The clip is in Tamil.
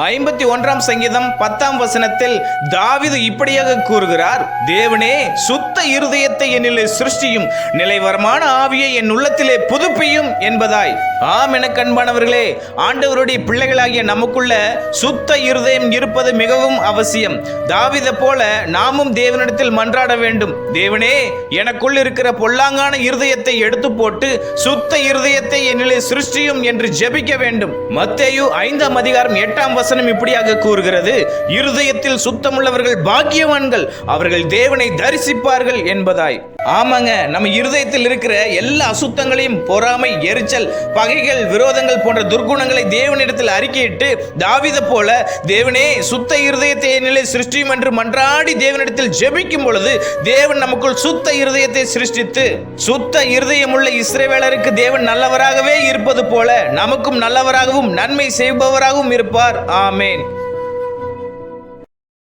ஐம்பத்தி ஒன்றாம் சங்கீதம் பத்தாம் வசனத்தில் தாவிது இப்படியாக கூறுகிறார் தேவனே சுத்த இருதயத்தை என்னிலே சிருஷ்டியும் நிலைவரமான ஆவியை என் உள்ளத்திலே புதுப்பியும் என்பதாய். ஆம் என கண்பானவர்களே ஆண்டவருடைய பிள்ளைகளாகிய நமக்குள்ள சுத்த இருதயம் இருப்பது மிகவும் அவசியம். தாவித போல நாமும் தேவனிடத்தில் மன்றாட வேண்டும். தேவனே எனக்குள் இருக்கிற பொல்லாங்கான இருதயத்தை எடுத்து போட்டு சுத்த இருதயத்தை என்னிலே சிருஷ்டியும் என்று ஜெபிக்க வேண்டும். மத்தேயு ஐந்தாம் அதிகாரம் எட்டாம் வசனம் இப்படியாக கூறுகிறது. இருதயத்தில் சுத்தமுள்ளவர்கள் பாக்கியவான்கள் அவர்கள் தேவனை தரிசிப்பார்கள் என்பதாய். ஆமாங்க நம்ம இருதயத்தில் இருக்கிற எல்லா அசுத்தங்களையும் பொறாமை எரிச்சல் பகைகள் விரோதங்கள் போன்ற துர்குணங்களை தேவனிடத்தில் அறிக்கையிட்டு தாவித போல தேவனே சுத்த இருதயத்தை நிலை சிருஷ்டியும் என்று மன்றாடி தேவனிடத்தில் ஜெபிக்கும் பொழுது தேவன் நமக்குள் சுத்த இருதயத்தை சிருஷ்டித்து சுத்த இருதயமுள்ள இஸ்ரேவேலருக்கு தேவன் நல்லவராகவே இருப்பது போல நமக்கும் நல்லவராகவும் நன்மை செய்பவராகவும் இருப்பார். ஆமேன்.